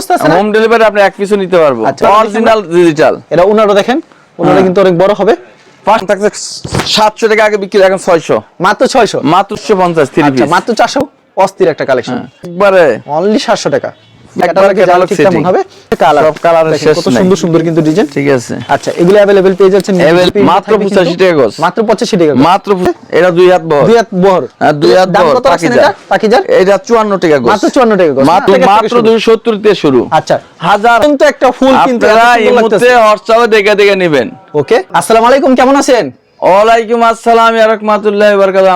ব্যবস্থা আছে home delivery আপনি এক পিসও নিতে পারব। আচ্ছা। অরিজিনাল ডিজিটাল এটা ওনারও দেখেন উনারা হ্যাঁ। কিন্তু অনেক বড় হবে। সাতশো টাকা আগে বিক্রি এখন ছয়শো। মাত্র ছয়শো? মাত্র পঞ্চাশ আচ্ছা মাত্র চারশো অস্থির একটা কালেকশন একবারে। অনলি সাতশো টাকা। একবারে ক্যাটালগে catalog ঠিক কেমন setting। হবে কালার সব colour এর শেষ কত নাই। সুন্দর সুন্দর কিন্তু ডিজাইন ঠিক আছে এগুলো অ্যাভেলেবেল পেয়ে যাচ্ছেন Available মাত্র 85 টাকা গজ। মাত্র 85 টাকা গজ। মাত্র এটা দুই হাত বহর দুই হাত বহর দুই হাত দাম বহর কত রাখছেন পাকিজা। এটা পাকিজার এটা চুয়ান্ন টাকা গজ মাত্র 54 টাকা গজ মাত্র টাকা থেকে মাত্র শুরু। দুই সত্তর দিয়ে শুরু হাজার একটা ফুল কিন্তু এত আপনারা এই সুন্দর মুহূর্তে লাগতেছে। হোয়াটসঅ্যাপে দেখে দেখে নেবেন ওকে আসসালামু আলাইকুম কেমন আছেন ওয়ালাইকুম আসসালাম রহমাতুল্লাহ বারকাত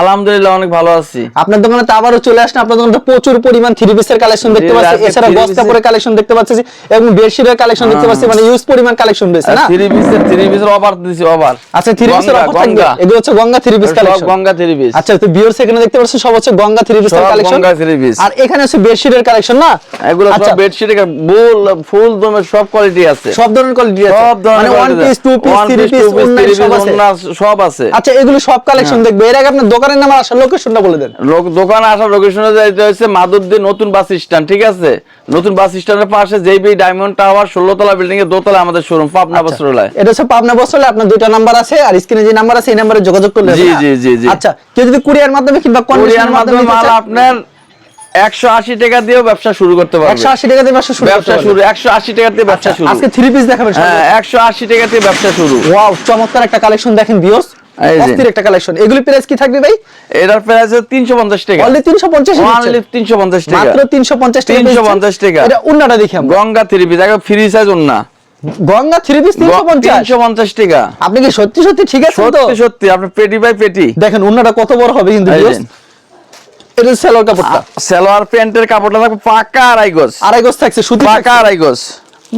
আলহামদুলিল্লাহ অনেক ভালো আছি। আপনার দোকানে তো আবারও চলে আসেন আপনার দোকানে প্রচুর পরিমাণ থ্রি পিসের কালেকশন দেখতে পাচ্ছি। এছাড়া বস্তা পরে কালেকশন দেখতে পাচ্ছি এবং বেডশিটের কালেকশন দেখতে পাচ্ছি মানে ইউজ পরিমাণ কালেকশন রয়েছে না? থ্রি পিসের থ্রি পিসের অফার দিছি অফার আচ্ছা থ্রি পিসের অফার থাকবে? এগুলো হচ্ছে Ganga three piece collection Ganga three piece আচ্ছা তো ভিউয়ার্স এখানে দেখতে পাচ্ছেন সব হচ্ছে গঙ্গা থ্রি পিসের কালেকশন গঙ্গা three piece। আর এখানে হচ্ছে বেডশিটের কালেকশন না? এগুলো আচ্ছা। সব বেডশিট ফুল ফুল দমে সব কোয়ালিটি আছে। সব ধরনের কোয়ালিটি আছে। সব ধরনের মানে one piece two piece three piece ওন্না সব আছে। আচ্ছা এগুলো সব কালেকশন দেখবে। এর আগে আপনার দোকানের নাম আর আসার লোকেশনটা বলে দেন। দোকান আসার লোকেশনে যাইতে হচ্ছে মাধবদী নতুন বাস স্ট্যান্ড ঠিক আছে? নতুন বাস স্ট্যান্ডের পাশে জেবি ডায়মন্ড টাওয়ার ষোলো তলা বিল্ডিং এর দোতলা আমাদের শোরুম পাবনা আচ্ছা। বস্ত্রালয়। এটা হচ্ছে পাবনা আপনার দুইটা নাম্বার আছে আর স্ক্রিনে যে নাম্বার আছে এই নাম্বারে যোগাযোগ করলে জি, জি, জি, জি। আচ্ছা কেউ যদি কুরিয়ার মাধ্যমে কিংবা কোরিয়ার মাধ্যমে মাল আপনার একশো আশি টাকা দিয়েও ব্যবসা শুরু করতে পারবে। 180 টাকা দিয়ে ব্যবসা শুরু ব্যবসা শুরু একশো আশি টাকা দিয়ে ব্যবসা শুরু। আজকে থ্রি পিস দেখাবেন হ্যাঁ একশো আশি টাকা দিয়ে ব্যবসা শুরু। ওয়াও চমৎকার একটা কালেকশন দেখেন অস্থির একটা কালেকশন এগুলি প্রাইস কি থাকবে ভাই? এটার প্রাইস তিনশো পঞ্চাশ টাকা। অনলি 350 অনলি তিনশো পঞ্চাশ টাকা। মাত্র 350 টাকা 350 টাকা। এটা উন্নাটা দেখি আমরা। গঙ্গা থ্রি পিস একবার ফ্রি সাইজ না গঙ্গা থ্রি পিস 350 তিনশো পঞ্চাশ। টাকা। আপনি কি সত্যি সত্যি ঠিক আছে তো? সত্যি সত্যি আপনার পেটি বাই পেটি। দেখেন উন্নাটা কত বড় হবে কিন্তু। এটা সেলোয়ার কাপড়টা। সেলোয়ার প্যান্টের কাপড়টা থাকবে পাকা আড়াই গজ। আড়াই গজ থাকছে শুধু পাকা আড়াই গজ।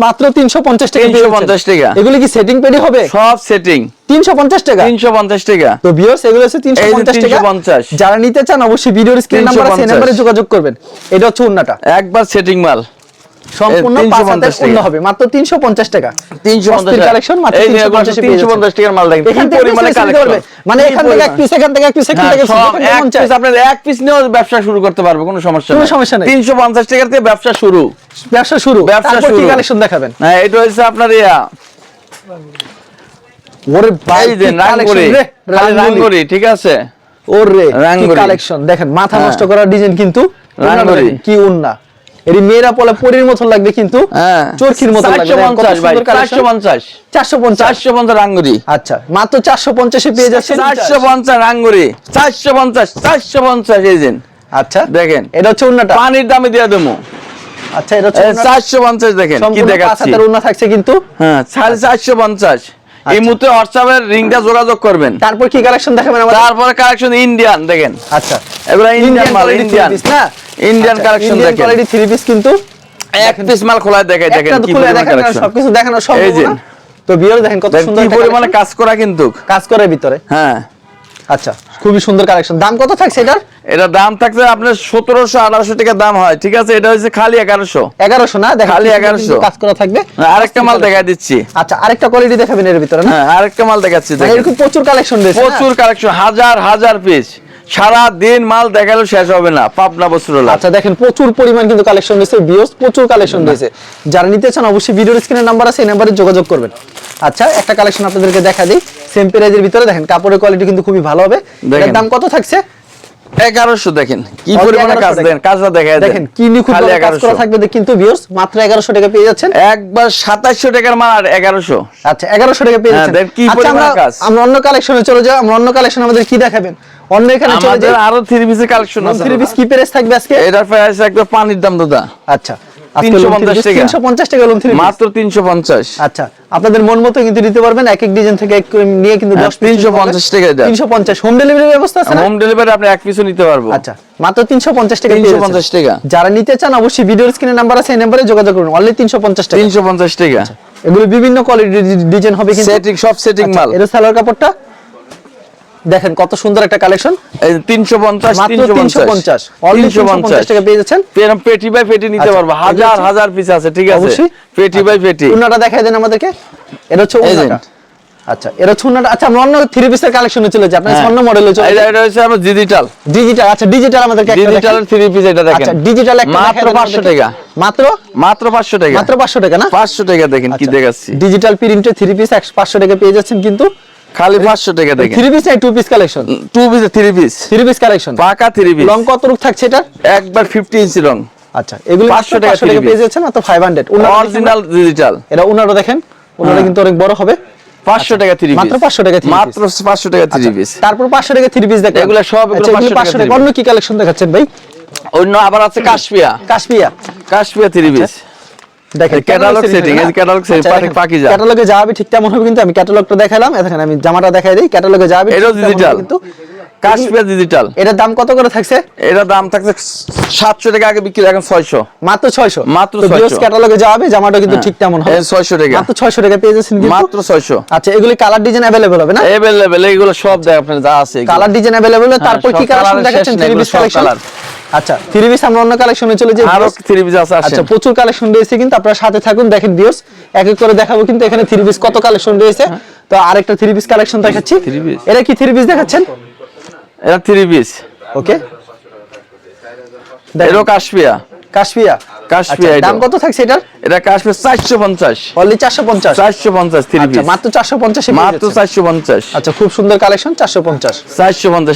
মাত্র 350 টাকা পেয়ে 350 টাকা। এগুলো কি সেটিং পেডি হবে? সব সেটিং 350 টাকা? তিনশো পঞ্চাশ টাকা। তো ভিউয়ার্স এগুলো হচ্ছে 350 টাকা। 350 যারা নিতে চান অবশ্যই ভিডিওর স্ক্রিন নাম্বার আছে 350 নাম্বারে যোগাযোগ করবেন। এটা হচ্ছে উন্নাটা একবার সেটিং মাল। সম্পূর্ণ পাঁচ হাতের টাকা। হবে মাত্র 350 টাকা। তিনশো পঞ্চাশ অস্থির কালেকশন মাত্র 350 পেয়ে তিনশো যাচ্ছেন। পঞ্চাশ টাকার মাল দেখেন এখান থেকে পরিমাণে piece নিতে পারবে। কালেকশন মানে এখান থেকে এক পিস এখান থেকে এক পিস এখান থেকে হ্যাঁ, সব যেখান থেকে এক পিস আপনার এক পিস নিয়েও ব্যবসা শুরু করতে পারবে কোনো সমস্যা কোনো সমস্যা নেই। তিনশো পঞ্চাশ টাকার থেকে ব্যবসা শুরু। ব্যবসা শুরু। ব্যবসা কি কালেকশন দেখাবেন? হ্যাঁ এটা আপনার ইয়া। ওরে ভাই রাঙ্গুরি। রাঙ্গুরি। ঠিক আছে? ওরে কি কালেকশন দেখেন মাথা হ্যাঁ। নষ্ট করার ডিজাইন কিন্তু রাঙ্গুরি। কি উন্না। এর মেয়েরা পলে পরীর মতন লাগবে কিন্তু হ্যাঁ। চরকির মতন লাগবে। চারশো পঞ্চাশ ভাই সুন্দর collection। চারশো পঞ্চাশ। 450 চারশো পঞ্চাশ রাঙ্গুরি। আচ্ছা মাত্র 450 এ পেয়ে যাচ্ছে চারশো পঞ্চাশ রাঙ্গুরি। চারশো পঞ্চাশ চারশো পঞ্চাশ এই আচ্ছা। দেখেন। এটা হচ্ছে উন্নাটা। পানির দামে দিয়ে দেবো। আচ্ছা এটা হচ্ছে উন্নাটা। চারশো পঞ্চাশ দেখেন কি দেখাচ্ছি। উন্না থাকছে কিন্তু। হ্যাঁ সাড়ে চারশো পঞ্চাশ। এই মুহূর্তে হোয়াটসঅ্যাপের রিংটা যোগাযোগ করবেন। তারপর কি কালেকশন দেখাবেন আমাদের? তারপরে কালেকশন ইন্ডিয়ান দেখেন। আচ্ছা। এগুলো ইন্ডিয়ান মাল ইন্ডিয়ান না? ইন্ডিয়ান আচ্ছা, কালেকশন দেখেন। three piece কিন্তু এক পিস মাল খোলা দেখে দেখেন কি খুলে পরিমাণ কালেকশন সবকিছু দেখানো সম্ভব। না। তো বিয়ার দেখেন কত সুন্দর কি পরিমাণে কাজ করা কিন্তু। কাজ করে ভিতরে। হ্যাঁ। আচ্ছা খুবই সুন্দর কালেকশন দাম কত থাকছে এটার? এটা দাম থাকছে আপনার সতেরোশো আঠারোশো টাকা দাম হয় ঠিক আছে? এটা হচ্ছে খালি এগারোশো। এগারোশো না? খালি পিছনে 1100 কিন্তু কাজ করা থাকবে। আরেকটা মাল দেখা দিচ্ছি। আচ্ছা আরেকটা কোয়ালিটি দেখাবেন এর ভিতরে না? হ্যাঁ আরেকটা মাল দেখাচ্ছি এরকম প্রচুর কালেকশন রয়েছে প্রচুর কালেকশন হাজার হাজার পিস সারা দিন মাল দেখালেও শেষ হবে না পাবনা বস্ত্রালয় আচ্ছা দেখেন প্রচুর পরিমাণ কিন্তু কালেকশন রয়েছে বিয়স প্রচুর কালেকশন রয়েছে। যারা নিতে চান অবশ্যই ভিডিওর স্ক্রিনের নাম্বার আছে এই নাম্বারে যোগাযোগ করবেন। আচ্ছা একটা কালেকশন আপনাদেরকে দেখা দিই সেম প্রাইজের ভিতরে দেখেন কাপড়ের কোয়ালিটি কিন্তু খুবই ভালো হবে। এর দাম কত থাকছে? এগারোশো দেখেন কি পরিমাণে কাজ। দেখেন। কাজটা দেখা দেখেন কি নিখুঁত কাজ করা থাকবে কিন্তু ভিউয়ার্স মাত্র 1100 টাকা পেয়ে যাচ্ছেন। একবার সাতাশশো টাকার মাল আর এগারোশো। আচ্ছা 1100 টাকা পেয়ে হ্যাঁ, যাচ্ছেন। কি আচ্ছা পরিমাণে কাজ। আমরা অন্য কালেকশনে চলে যাই আমরা অন্য কালেকশন আমাদের কি দেখাবেন? অন্য এখানে চলে আমাদের যাই। আরও থ্রি পিসের কালেকশন আছে থ্রি পিস কি প্রাইস থাকবে আজকে? এটার প্রাইস একবার পানির দাম দাদা। আচ্ছা আজকে 350 টাকা। 350 টাকা লোন থ্রি মাত্র তিনশো পঞ্চাশ। আচ্ছা আপনাদের মন মতো কিন্তু নিতে পারবেন। এক এক ডিজাইন থেকে এক নিয়ে কিন্তু হ্যাঁ, 10 350 টাকা এটা। 350 হোম ডেলিভারি ব্যবস্থা আছে হোম ডেলিভারি আপনি এক পিসও নিতে পারব। আচ্ছা মাত্র 350 টাকা তিনশো 350 টাকা। যারা নিতে চান অবশ্যই ভিডিওর স্ক্রিনে নাম্বার আছে এই নম্বরে যোগাযোগ করুন। অনলি 350 টাকা। তিনশো পঞ্চাশ টাকা। এগুলো বিভিন্ন কোয়ালিটির ডিজাইন হবে কিন্তু। সেটিং সব সেটিং আচ্ছা, মাল। এটা সালোয়ার কাপড়টা দেখেন কত সুন্দর একটা কালেকশন। এই তিনশো পঞ্চাশ মাত্র তিনশো 350 পঞ্চাশ। তিনশো 350 পঞ্চাশ টাকা পেয়ে যাচ্ছেন। পেটি বাই পেটি নিতে আচ্ছা, পারব। হাজার হাজার পিস আছে ঠিক আছে। পেটি বাই পেটি। উন্নাটা দেখাই দেন আমাদেরকে। এটা হচ্ছে উন্নাটা আচ্ছা এটা আচ্ছা আমরা অন্য থ্রি পিসের কালেকশনে চলে যাই। আপনার হ্যাঁ। অন্য মডেলে চলে এটা এটা হচ্ছে আমার ডিজিটাল ডিজিটাল আচ্ছা ডিজিটাল আমাদেরকে একটা ডিজিটাল থ্রি পিস এটা দেখেন। আচ্ছা ডিজিটাল একটা মাত্র দেখান পাঁচশো আমাদেরকে। টাকা। মাত্র? মাত্র পাঁচশো টাকা। মাত্র পাঁচশো টাকা না? পাঁচশো টাকা দেখেন কি দেখাচ্ছি। ডিজিটাল প্রিন্টের থ্রি পিস পাঁচশো টাকা পেয়ে যাচ্ছেন কিন্তু খালি পাঁচশো টাকা দেখেন। থ্রি পিস নাই two piece collection two piece three piece three piece collection পাকা থ্রি পিস লং কত রূপ থাকছে এটা একবার ফিফটি ইঞ্চি রং আচ্ছা এগুলো 500 পাঁচশো টাকা টাকা three পেয়ে। যাচ্ছেন মাত্র ফাইভ অরিজিনাল ডিজিটাল এটা উনারও দেখেন উনারা হ্যাঁ। কিন্তু অনেক বড় হবে। পাঁচশো টাকা থ্রি মাত্র 500 টাকা three মাত্র পাঁচশো টাকা থ্রি পিস তারপর পাঁচশো টাকা থ্রি পিস দেখেন এগুলো সব এগুলো 500 টাকা অন্য কি কালেকশন দেখাচ্ছেন ভাই? অন্য আবার আছে কাশপিয়া কাশপিয়া কাশপিয়া থ্রি পিস দেখেন এই catalog setting, এই catalog setting, পাটি- পাকিজা। ক্যাটালগে যাবে ঠিক তেমন হবে কিন্তু আমি ক্যাটালগটা দেখালাম দেখেন আমি জামাটা দেখাই দিই ক্যাটালগে যাবে ঠিক এটাও তেমন হবে digital। কিন্তু কাশপিয়া ডিজিটাল এটার দাম কত করে থাকছে এটার দাম থাকছে সাতশো টাকা আগে বিক্রি এখন ছয়শো মাত্র 600 মাত্র তো 600 বিয়স ক্যাটালগে যাবে জামাটা কিন্তু ঠিক তেমন হবে এই 600 টাকা। মাত্র 600 টাকা পেয়ে যাচ্ছেন কিন্তু মাত্র ছয়শো আচ্ছা এগুলি কালার ডিজাইন अवेलेबल হবে না এভেলেবেল এইগুলো সব দেখ আপনার যা আছে এগুলো। কালার ডিজাইন अवेलेबल তারপর সব কি কালেকশন colour দেখাচ্ছেন শেষ নেই, থ্রি এগুলো পিস সব কালেকশন colour। আচ্ছা থ্রি পিস আমরা অন্য কালেকশনে চলে যাই আরও থ্রি পিস আছে আচ্ছা প্রচুর কালেকশন রয়েছে কিন্তু আপনারা সাথে থাকুন দেখেন ভিউস এক এক করে দেখাবো কিন্তু এখানে থ্রি পিস কত কালেকশন রয়েছে। তো আরেকটা থ্রি পিস কালেকশন দেখাচ্ছি? এটা কি থ্রি পিস দেখাচ্ছেন? এটা থ্রি পিস ওকে দেখো কাশপিয়া কাশপিয়া দাম কত থাকছে এটার? এটা অনলি থ্রি পিস মাত্র মাত্র আচ্ছা খুব সুন্দর কালেকশন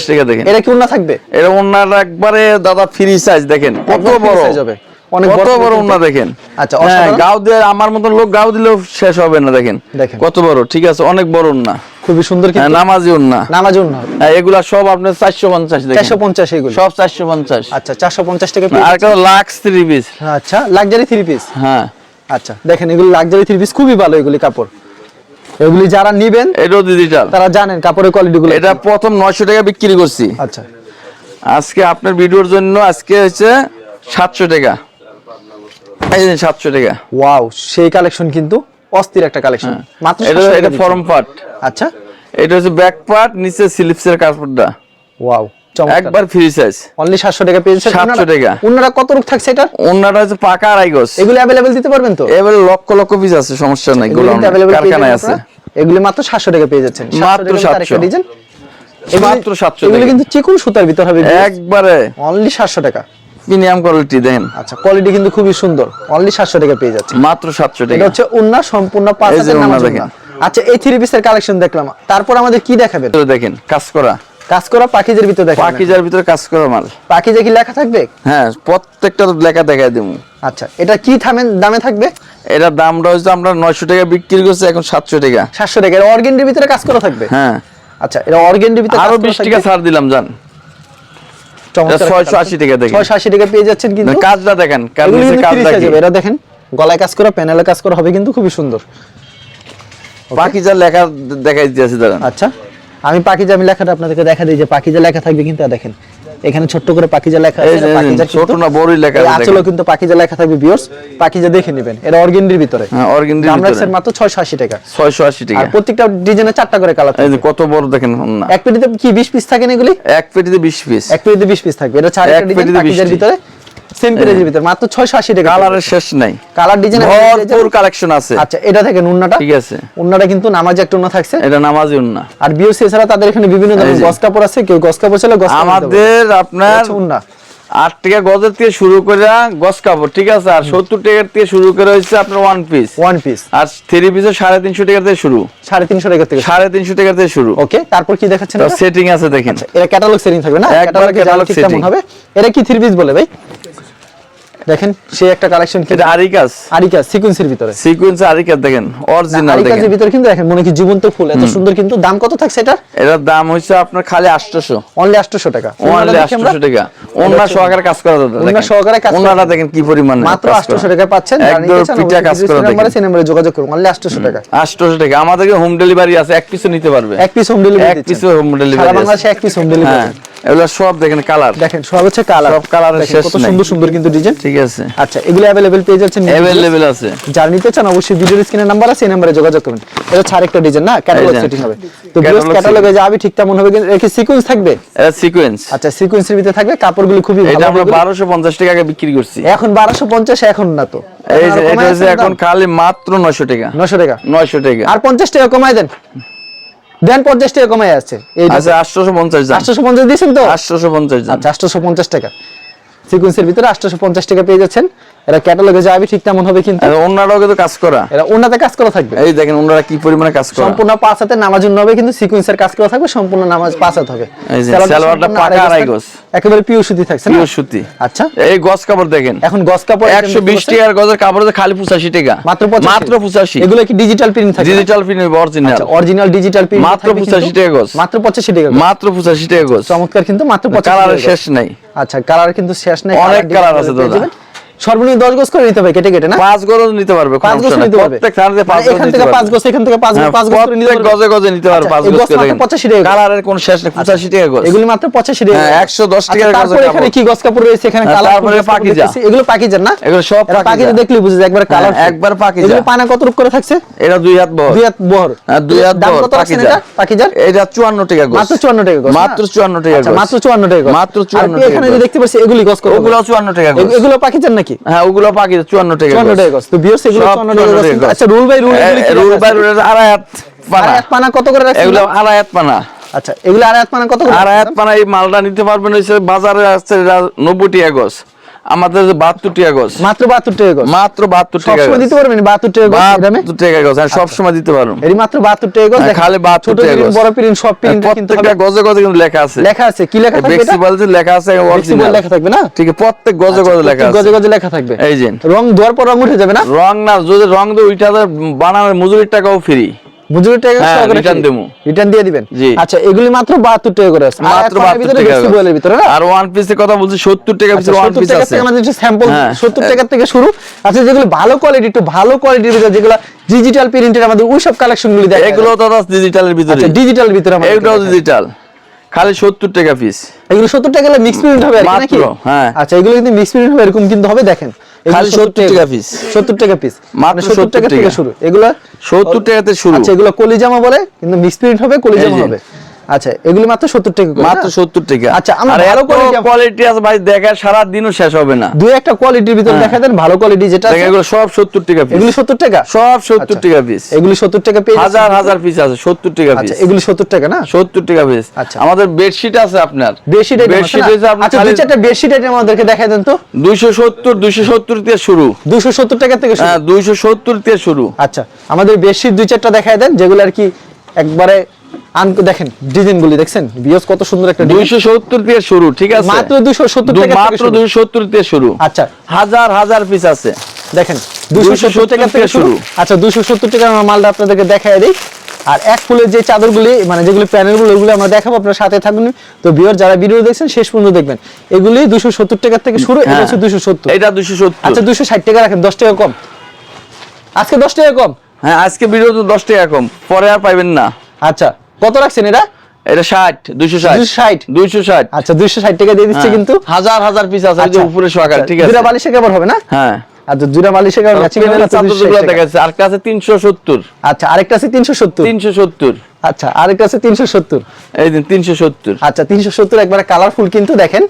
টাকা দেখেন। এটা কি থাকবে? এটা একবারে দাদা ফ্রি সাইজ দেখেন। কত বড়। size হবে। অনেক কত বড়। দেখেন। আচ্ছা, হ্যাঁ, গাও দিয়ে আমার মতন লোক গাও দিলেও শেষ হবে না দেখেন। কত বড় ঠিক আছে অনেক বড় ওনা খুবই সুন্দর হ্যাঁ, কিন্তু নামাজি ওনা নামাজ উন্না। হ্যাঁ, এগুলা সব আপনার চারশো পঞ্চাশ দেখেন। চারশো পঞ্চাশ এগুলো। সব চারশো পঞ্চাশ। আচ্ছা চারশো পঞ্চাশ টাকা পেয়ে আর একটা লাক্স থ্রি পিস আচ্ছা লাক্সারি থ্রি পিস হ্যাঁ। আচ্ছা দেখেন এগুলো লাক্সারি থ্রি পিস খুবই ভালো এগুলি কাপড়। এগুলি যারা নিবেন এটাও ডিজিটাল তারা জানেন কাপড়ের কোয়ালিটি গুলো এটা প্রথম নয়শো টাকা বিক্রি করছি। আচ্ছা। আজকে আপনার ভিডিওর জন্য আজকে হচ্ছে সাতশো টাকা। এই যে সাতশো টাকা। ওয়াও সেই কালেকশন কিন্তু অস্থির একটা কালেকশন মাত্র এটা 700 টাকা এটা দিচ্ছেন। ফরম পার্ট আচ্ছা এটা হচ্ছে ব্যাক পার্ট নিচে স্লিপসের কাপড়টা ওয়াও চমৎকার একবার ফ্রি সাইজ অনলি 700 টাকা পেয়েছেন 700 টাকা। ওনারা কত রূপ থাকছে এটা অন্যটা হচ্ছে পাকা আড়াই গজ এগুলি अवेलेबल দিতে পারবেন তো এবারে লক্ষ লক্ষ পিস আছে সমস্যা নাই এগুলি গোলাম কিন্তু available পেয়ে কারখানায় যাবেন আছে আপনারা। এগুলি মাত্র 700 টাকা পেয়ে যাচ্ছেন 700 মাত্র টাকা আরেকটা 700 ডিজাইন মাত্র 700 এগুলি টাকা। কিন্তু চিকুন সুতার ভিতর হবে একবারে অনলি 700 টাকা প্রিমিয়াম কোয়ালিটি দেখেন। আচ্ছা কোয়ালিটি কিন্তু খুবই সুন্দর। অনলি 700 টাকা পেয়ে যাচ্ছে। মাত্র সাতশো এটা হচ্ছে উন্না সম্পূর্ণ দেখেন। আচ্ছা এই থ্রি পিসের কালেকশন দেখলাম। তারপর আমাদের কি দেখাবেন? তো দেখেন কাজ করা। কাজ করা পাখিজের ভিতর ভিতরে কাজ করা মাল। পাখিজে কি লেখা থাকবে? হ্যাঁ প্রত্যেকটা তো লেখা দেখাই দেবো আচ্ছা এটা কি থামেন দামে থাকবে? এটার দামটা হচ্ছে আমরা নয়শো টাকা বিক্রি করছি এখন সাতশো টাকা। সাতশো টাকা। এটা অর্গেন্ডির ভিতরে কাজ করা থাকবে? হ্যাঁ। আচ্ছা এটা অর্গেন্ডির ভিতরে আরও বিশ টাকা ছাড় দিলাম জান। এটা 680 টাকা দেখেন। পেয়ে যাচ্ছেন কিন্তু। কাজটা দেখেন কাজ নিচে। এটা দেখেন। গলায় কাজ করা প্যানেলে কাজ করা হবে কিন্তু খুবই সুন্দর। পাকিজার লেখা দেখাই দিয়েছে দাঁড়ান। আচ্ছা আমি পাখিজা আমি লেখাটা আপনাদেরকে দেখা দিই যে পাখি যে লেখা থাকবে কিন্তু দেখেন এখানে ছোট্ট করে পাখিজা লেখা আছে পাখিজা ছোট না বড়ই লেখা আছে আসলে। কিন্তু পাখিজা লেখা থাকবে ভিউয়ার্স পাখিজা দেখে নেবেন এটা অর্গেন্ডির ভিতরে। হ্যাঁ অর্গেন্ডির আমরা ভিতরে। রাখছেন মাত্র ছয়শো আশি টাকা। ছয়শো আশি টাকা। আর প্রত্যেকটা ডিজাইনে চারটা করে কালার যে কত বড় দেখেন না। এক পেটিতে কি বিশ পিস থাকেন এগুলি? এক পেটিতে বিশ পিস এক পেটিতে বিশ পিস থাকবে। এটা চার এক একটা ডিজাইন পাখিজার ভিতরে। সেম পেজের ভিতরে মাত্র ছয়শো আশি টাকা কালারের শেষ নাই। কালার ডিজাইন ভরপুর কালেকশন আছে। আচ্ছা এটা উন্নাটা। ঠিক আছে। উন্নাটা কিন্তু নামাজ একটা উন্না থাকছে। এটা নামাজি উন্না। আর বিওসি এছাড়া তাদের এখানে বিভিন্ন ধরনের গস কাপড় আছে কেউ গস কাপড় গস। আমাদের আপনার উন্না। আট টাকা গজের থেকে শুরু করে গজ কাপড় ঠিক আছে? আর সত্তর টাকার থেকে শুরু করে হচ্ছে আপনার ওয়ান পিস ওয়ান পিস আর থ্রি পিসও সাড়ে তিনশো টাকার থেকে শুরু। সাড়ে তিনশো টাকা থেকে সাড়ে তিনশো টাকার থেকে শুরু। ওকে তারপর কি দেখাচ্ছেন সেটিং আছে দেখেন। এটা ক্যাটালগ সেটিং থাকবে না? ক্যাটালগে setting। হবে। এটা কি থ্রি পিস বলে ভাই? দেখেন সে একটা কালেকশন কি এটা আরিকাস। আরিকা সিকোয়েন্সের ভিতরে। সিকোয়েন্স আরিকাস দেখেন অরিজিনাল দেখেন। ভিতরে কিন্তু দেখেন মনে কি জীবন্ত ফুল এত সুন্দর কিন্তু দাম কত থাকছে এটা এটার দাম আপনার খালি আটশোশো। অনলি 800 টাকা। আমরা। আটশোশো টাকা। অন্য সহকারে কাজ করা দাদা ওনার সহকারে কাজ দেখেন কি পরিমাণ মাত্র 800 টাকা পাচ্ছেন একদম পিঠা কাজ করা দেখেন। সেই নম্বরে যোগাযোগ করুন অনলি 800 টাকা আটশোশো টাকা। আমাদেরকে হোম ডেলিভারি আছে এক পিসও নিতে পারবে। এক পিস হোম ডেলিভারি এক পিসও হোম সারা বাংলাদেশে এক পিস হোম ডেলিভারি এগুলো সব দেখেন কালার দেখেন সব হচ্ছে কালার সব colour-এর শেষ কত নাই। সুন্দর সুন্দর কিন্তু ডিজাইন ঠিক আছে আচ্ছা এগুলো अवेलेबल পেয়ে যাচ্ছেন অ্যাভেলেবেল আছে যারা নিতে চান অবশ্যই ভিডিওর স্ক্রিনে নাম্বার আছে এই নম্বরে যোগাযোগ করুন এটা ছাড় একটা ডিজাইন না ক্যাটালগ এই যে। সেটিং হবে তো Catalog ক্যাটালগে যাবে ঠিক তেমন হবে কিন্তু কি সিকোয়েন্স থাকবে এটা সিকোয়েন্স আচ্ছা সিকোয়েন্সের ভিতরে থাকবে কাপড়গুলো খুবই এটা ভালো আমরা এগুলো। বারোশো পঞ্চাশ টাকা আগে বিক্রি করছি এখন 1250 এখন না তো এই যে আরো এটা কমায় হচ্ছে আছেন এখন দাম? খালি মাত্র নয়শো টাকা 900 টাকা নয়শো টাকা আর 50 টাকা কমায় দেন দেন পঞ্চাশ টাকা কমে আছে। এই আচ্ছা আটশোশো পঞ্চাশ আটশোশো পঞ্চাশ দিয়েছেন তো? আটশোশো পঞ্চাশ আচ্ছা আটশোশো পঞ্চাশ টাকা। সিকুয়েন্সের ভিতরে আটশোশো পঞ্চাশ টাকা পেয়ে যাচ্ছেন। এরা ক্যাটালগে যাবে ঠিক তেমন হবে কিন্তু। অন্যরাও কিন্তু কাজ করা। এরা ওনাতে কাজ করা থাকবে। এই দেখেন ওনারা কি পরিমাণে কাজ করা। সম্পূর্ণ পাঁচ হাতে নামাজ জন্য হবে কিন্তু সিকুয়েন্সের কাজ করা থাকবে সম্পূর্ণ নামাজ পাঁচ হাত হবে। সালোয়ারটা পাকা আড়াই। গজ। একেবারে পিওর সুতি থাকছে পিওর সুতি। আচ্ছা। এই গজ কাপড় দেখেন। এখন গস কাপড় item একশো দেখতে বিশ পাচ্ছেন? টাকার গজের কাপড় খালি পঁচাশি টাকা। মাত্র মাত্র পঁচাশি। এগুলো কি ডিজিটাল প্রিন্ট থাকে? Digital film original original digital print মাত্র 85 টাকা গজ। মাত্র পঁচাশি টাকা মাত্র পঁচাশি টাকা গজ। চমৎকার কিন্তু মাত্র পঁচাশি কালারের টাকা শেষ নাই। আচ্ছা কালার কিন্তু শেষ নাই অনেক colour আছে দাদা। সর্বনিম্ন দশ গজ করে নিতে হবে কেটে কেটে না? পাঁচ গজ নিতে পারবে কোনো পাঁচ গজ নিতে পারবে। প্রত্যেক থানাতে পাঁচ মানে গজ এখান নিতে পারবে। পাঁচ গজ এখান থেকে পাঁচ গজ হ্যাঁ, পাঁচ গজ করে নিতে পারবে। গজে গজে নিতে পারবে আচ্ছা, পাঁচ এই গজ গজ করে 85 টাকা কালারের কোনো শেষ নেই পঁচাশি টাকা গজ। এগুলি মাত্র পঁচাশি টাকা হ্যাঁ, 110 আচ্ছা, টাকার গজের তারপরে এখানে কি গজ কাপড় রয়েছে? এখানে হ্যাঁ, কালার তারপরে পাকিজা। এগুলো পাকিজার না? এগুলো সব পাকিজা। পাকিজা দেখলে বুঝে যায় একবার কালার হ্যাঁ, একবার পাকিজা। এগুলো পানা কত রূপ করে থাকছে? এটা দুই হাত বহর। দুই হাত বহর। হ্যাঁ, দুই হাত বহর পাকিজা। এটা? পাকিজার? এটা চুয়ান্ন টাকা গজ। মাত্র 54 টাকা গজ মাত্র 54 টাকা আচ্ছা, গজ। মাত্র 54 টাকা গজ। মাত্র আর 54 টাকা এখানে গজ। যে দেখতে পাচ্ছি এগুলি গজ কত ওগুলো চুয়ান্ন টাকা গজ এগুলো পাকিজার নাকি হ্যাঁ ওগুলো পাকি চুয়ান্ন টাকা 54 টাকা তো বিয়ার সেগুলো 54 টাকা গজ। 54 কিন্তু- গজ। আচ্ছা rule by rule rule by rule আড়াই হাত পানা। পানা কত করে রাখছেন? এগুলো আড়াই হাত পানা। আচ্ছা এগুলো আড়াই হাত পানা কত করে আড়াই হাত পানা এই মালটা নিতে পারবেন হচ্ছে বাজারে আসছে নব্বই টাকা গজ। আমাদের বাহাত্তর টাকা গজ। মাত্র 72 টাকা গজ? মাত্র বাহাত্তর টাকা গজ। দিতে পারবেন 72 টাকা গজ বাহাত্তর টাকা গজ হ্যাঁ সবসময় দিতে পারবেন এরই মাত্র 72 টাকা গজ হ্যাঁ, খালি 72 ছোট টাকা গজ। বড় প্রিন্ট সব প্রিন্ট কিন্তু প্রত্যেকটা গজে গজে কিন্তু লেখা আছে। লেখা আছে। কি লেখা থাকবে এটা? বেক্সিবল যে লেখা আছে অরিজিনাল লেখা থাকবে না? ঠিক আছে প্রত্যেক গজে গজে লেখা প্রত্যেক গজে গজে লেখা থাকবে। এই যে। রং দেওয়ার পর রং উঠে যাবে না? রং না যদি রং দিয়ে ওইটা বানানোর মজুরির টাকাও ফ্রি মজুরি টাকা হ্যাঁ, দেবো। রিটার্ন দিয়ে দিবেন। আচ্ছা এগুলি মাত্র 72 টাকা করে আছে। মাত্র এক পানার বাহাত্তর ভিতরে টাকা গজ। ভিতরে না? আর ওয়ান পিসের কথা বলছি সত্তর টাকা পিসের ওয়ান পিস আছে। আমাদের স্যাম্পল হ্যাঁ। 70 টাকা থেকে শুরু। আচ্ছা যেগুলো ভালো কোয়ালিটি একটু ভালো কোয়ালিটির ভিতরে যেগুলো ডিজিটাল প্রিন্টের আমাদের ওই সব কালেকশন গুলি দেখা এগুলো তো ডিজিটালের ভিতরে। আচ্ছা ডিজিটাল ভিতরে আমাদের যায়। ডিজিটাল খালি সত্তর টাকা পিস এগুলো 70 টাকা হলে মিক্স প্রিন্ট হবে আর কি নাকি? হ্যাঁ। আচ্ছা এগুলো কিন্তু মিক্স প্রিন্ট হবে এরকম কিন্তু হবে দেখেন। এগুলো খালি 70 টাকা। 70 পিস 70 টাকা থেকে শুরু। এগুলো সত্তর টাকাতে শুরু। আচ্ছা এগুলো কলিজামা বলে কিন্তু মিক্স প্রিন্ট হবে কলিজামা হবে। আচ্ছা এগুলো মাত্র 70 টাকা মাত্র না? সত্তর টাকা। আচ্ছা, আমরা ভালো কোয়ালিটি আছে ভাই দেখা সারা দিনও শেষ হবে না। দুই একটা কোয়ালিটির ভিতর হ্যাঁ। দেখা দেন ভালো কোয়ালিটি যেটা আছে। এগুলো সব সত্তর টাকা পিস এগুলো 70 টাকা? সব সত্তর আচ্ছা। টাকা পিস এগুলো 70 টাকা পেয়ে হাজার হাজার পিস আছে সত্তর টাকা পিস আচ্ছা এগুলো 70 টাকা না? সত্তর টাকা পিস আচ্ছা। আমাদের বেডশিট আছে আপনার। বেডশিট বেডশিট হচ্ছে আপনার আচ্ছা দুই চারটা বেডশিট আইটেম আমাদেরকে দেখায় দেন তো। দুইশো সত্তর দুইশো সত্তর দিয়ে শুরু। 270 টাকা থেকে শুরু? হ্যাঁ দুইশো সত্তর দিয়ে শুরু। আচ্ছা আমাদের বেডশিট দুই চারটা দেখায় দেন যেগুলো আর কি একবারে দেখেন ডিজাইন গুলি দেখছেন? কত সুন্দর একটা ডিজাইন। দুইশো শুরু ঠিক আছে? মাত্র 270 টাকা থেকে মাত্র শুরু। দুইশো শুরু। আচ্ছা। হাজার হাজার পিস আছে। দেখেন 270 টাকা থেকে শুরু। আচ্ছা 270 টাকার আমরা মালটা আপনাদেরকে দেখায় দিই। আর এক ফুলের যে চাদরগুলি মানে যেগুলি প্যানেলগুলো ওগুলো আমরা দেখাবো আপনার সাথে থাকুন। তো বিয়র যারা ভিডিও দেখছেন শেষ পর্যন্ত দেখবেন। এগুলি 270 টাকা থেকে শুরু এটা। হচ্ছে 270 এটা দুইশো সত্তর। আচ্ছা 260 টাকা রাখেন 10 টাকা কম। আজকে 10 টাকা কম? হ্যাঁ আজকে ভিডিও তো দশ টাকা কম। পরে আর পাইবেন না। আচ্ছা কত রাখছেন এটা? এটা ষাট দুইশো ষাট। 260 দুইশো ষাট। আচ্ছা 260 টাকা দিয়ে দিচ্ছে কিন্তু। হাজার হাজার পিস আছে যে আচ্ছা, উপরে ঠিক আছে। জুরা বালিশের হবে না? হ্যাঁ। আচ্ছা জুরা বালিশের কাপড় ম্যাচিং হবে না, চাদর 260 যেগুলো টাকা। দেখা যাচ্ছে আর কাছে তিনশো সত্তর। আচ্ছা আরেকটা আছে 370 তিনশো সত্তর। আচ্ছা আরেকটা আছে 370 এই দিন তিনশো সত্তর। আচ্ছা 370 একবারে কালারফুল কিন্তু দেখেন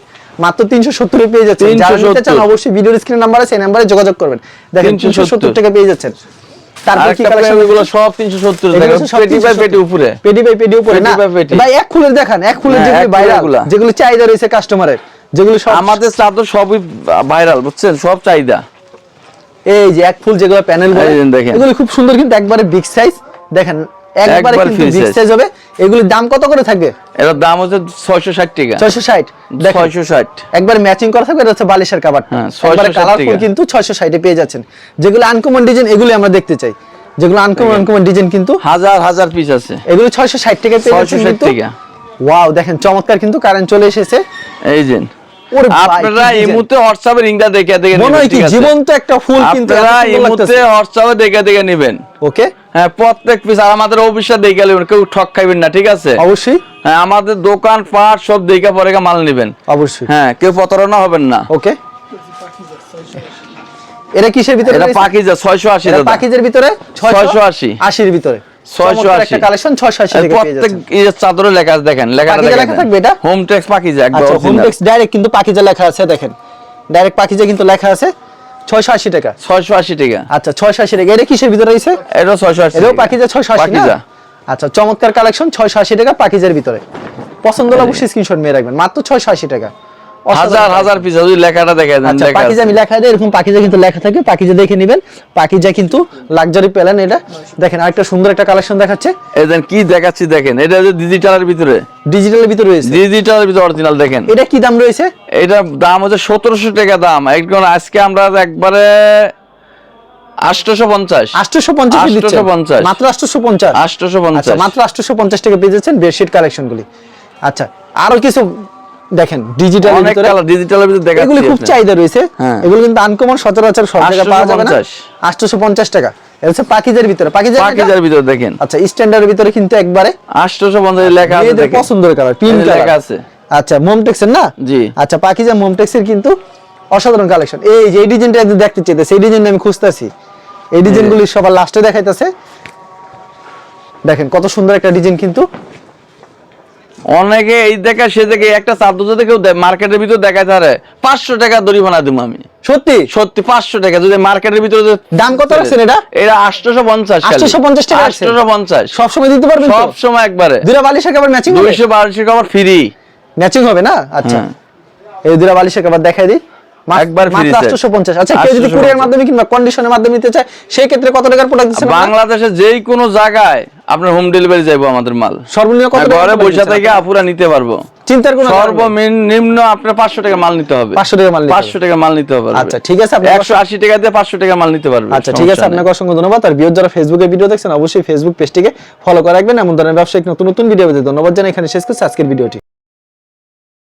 মাত্র 370 এ পেয়ে যাচ্ছেন। যারা নিতে চান অবশ্যই ভিডিওর স্ক্রিন নাম্বার আছে এই নাম্বারে যোগাযোগ করবেন। দেখেন 370 370 টাকা পেয়ে যাচ্ছেন। তারপর কি কালেকশন এগুলো সব তিনশো সত্তর এগুলো হচ্ছে সব পেটি বাই পেটি উপরে। পেটি বাই পেটি উপরে না। পেটি বাই পেটি। ভাই এক ফুলের দেখান এক ফুলের হ্যাঁ, যেগুলো ভাইরাল যেগুলো চাহিদা রয়েছে কাস্টমারের যেগুলো সব আমাদের তো সবই ভাইরাল বুঝছেন? সব চাহিদা। এই যে এক ফুল যেগুলো প্যানেল বলে দেখেন। এগুলো খুব সুন্দর কিন্তু একবারে বিগ সাইজ দেখেন একবারে কিন্তু বিগ সাইজ হবে। এগুলির দাম কত করে থাকবে? এটার দাম হচ্ছে ছয়শো ষাট টাকা। 660 দেখেন ছয়শো ষাট। একবার ম্যাচিং করা থাকবে এটা হচ্ছে বালিশের কাবার হ্যাঁ, একবারে 660 কালারফুল টাকা। কিন্তু 660 এ পেয়ে যাচ্ছেন। যেগুলো আনকমন ডিজাইন এগুলো আমরা দেখতে চাই। যেগুলো আনকমন আনকমন ডিজাইন কিন্তু হাজার হাজার পিস আছে। এগুলো 660 টাকায় পেয়ে যাচ্ছেন 660 কিন্তু। টাকা। ওয়াও দেখেন চমৎকার কিন্তু কারেন্ট চলে এসেছে। এই যে আপনারা এই। মুহূর্তে হোয়াটসঅ্যাপে রিংটা দেখে দেখে মনে হয় কি জীবন্ত একটা ফুল কিন্তু আপনারা এই মুহূর্তে হোয়াটসঅ্যাপে দেখে দেখে নেবেন। ওকে হ্যাঁ প্রত্যেক পিস আর আমাদের অফিসটা দেখে নেবেন কেউ ঠক খাইবেন না ঠিক আছে? অবশ্যই। হ্যাঁ আমাদের দোকান পাট সব দেখে পরে মাল নেবেন। অবশ্যই। হ্যাঁ কেউ প্রতারণা হবেন না। ওকে। এটা কিসের ভিতরে এটা পাকিজা ছয়শো আশি এটা দাদা। পাকিজের ভিতরে? 680 আশির ভিতরে। 680 চমৎকার একটা কালেকশন 680 আর টাকা প্রত্যেক এই চাদরে লেখা আছে দেখেন পাকিজা লেখা থাকবে এটা? হোম ট্যাক্স পাকিজা একদম original। হোমটেক্স ডাইরেক্ট কিন্তু পাকিজা লেখা আছে দেখেন। ডাইরেক্ট পাকিজা কিন্তু লেখা আছে। 680 টাকা। 680 টাকা। আচ্ছা 680 টাকা। এটা কিসের ভিতরে রয়েছে? এটা 680 এটাও পাকিজা 680 পাকিজা না? আচ্ছা চমৎকার কালেকশন ছয়শো আশি টাকা পাকিজের ভিতরে। পছন্দ হলে অবশ্যই স্ক্রিনশট রাখবেন। মাত্র ছয়শো আশি টাকা। হাজার হাজার পিস যদি লেখাটা দেখে দেন আচ্ছা পাকিজা আমি লেখা দেয় এরকম পাকিজা কিন্তু লেখা থাকে। পাকিজা দেখে নেবেন। পাকিজা কিন্তু লাক্সারি প্যালেন এটা। দেখেন আরেকটা সুন্দর একটা কালেকশন দেখাচ্ছে। এই দেন কি দেখাচ্ছি দেখেন। এটা হচ্ছে ডিজিটালের ভিতরে। ডিজিটালের ভিতরে রয়েছে। ডিজিটালের ভিতরে অরিজিনাল দেখেন। এটা কি দাম রয়েছে? এটার দাম হচ্ছে সতেরোশো টাকা দাম। একদম আজকে আমরা একবারে আটশোশো পঞ্চাশ আটশোশো পঞ্চাশ 850 মাত্র আটশোশো পঞ্চাশ আটশোশো আচ্ছা পঞ্চাশ মাত্র আটশোশো পঞ্চাশ টাকা পেয়ে যাচ্ছেন বেডশিট কালেকশন আচ্ছা আরও কিছু দেখেন ডিজিটাল ডিজিটালের ভিতরে। দেখাচ্ছি এগুলি খুব চাহিদা রয়েছে। হ্যাঁ। এগুলো কিন্তু আনকমন সচরাচর সব জায়গায় পাওয়া যাবে না। আটশোশো পঞ্চাশ টাকা। হচ্ছে পাকিজের ভিতরে। পাকিজের পাকিজার ভিতরে দেখেন। আচ্ছা স্ট্যান্ডার্ডের ভিতরে কিন্তু একবারে আটশোশো পঞ্চাশ লেখা আছে পছন্দের কালার পিঙ্ক লেখা আছে। আচ্ছা মোমটেক্সের না? জি। আচ্ছা পাকিজা মোমটেক্সের কিন্তু অসাধারণ কালেকশন এই যে এই ডিজাইনটা একটু দেখতে চাইতেছে এই ডিজাইনটা আমি খুঁজতেছি। এই ডিজাইনগুলি সবার লাস্টে দেখাইতেছে। দেখেন কত সুন্দর একটা ডিজাইন কিন্তু। অনেকে এই দেখা সে দেখে একটা চাদর যদি কেউ মার্কেটের ভিতরে দেখায় তারে পাঁচশো টাকা দড়ি বানা দিব আমি। সত্যি? সত্যি পাঁচশো টাকা। যদি মার্কেটের ভিতরে দাম কত রাখছেন এটা? এটা আটশোশো পঞ্চাশ 850 টাকা রাখছেন? আটশোশো পঞ্চাশ। সবসময় দিতে পারবেন সব সময় একবারে। দুরা বালিশের কাবার ম্যাচিং দুইশো বারোশো খাবার ফ্রি ম্যাচিং হবে না? আচ্ছা। এই দুরা বালিশের কাবার দেখাই দিই। একবার। আটশোশো পঞ্চাশ। আচ্ছা কেউ যদি কুরিয়ার মাধ্যমে কিংবা কন্ডিশনের মাধ্যমে নিতে চায় সেই ক্ষেত্রে কত টাকার প্রোডাক্ট দিচ্ছেন? বাংলাদেশে যেই কোনো জায়গায় আপনার হোম ডেলিভারি যাইবো আমাদের মাল। সর্বনিম্ন কত ঘরে বসে থেকে আপুরা নিতে পারব। চিন্তার কোনো সর্বনিম্ন আপনার পাঁচশো টাকা মাল নিতে হবে। 500 টাকা মাল নিতে হবে। পাঁচশো টাকা মাল নিতে হবে। আচ্ছা, ঠিক আছে, আপনি একশো আশি টাকা দিয়ে পাঁচশো টাকা মাল নিতে পারবেন আচ্ছা ঠিক আছে। আপনাকে অসংখ্য ধন্যবাদ। আর বিয়োর যারা ফেসবুকে ভিডিও দেখছেন অবশ্যই ফেসবুক পেজটিকে ফলো করে রাখবেন। এমন ধরনের ব্যবসায়িক নতুন নতুন ভিডিও পেতে ধন্যবাদ জানাই। এখানে শেষ করছি আজকের ভিডিওটি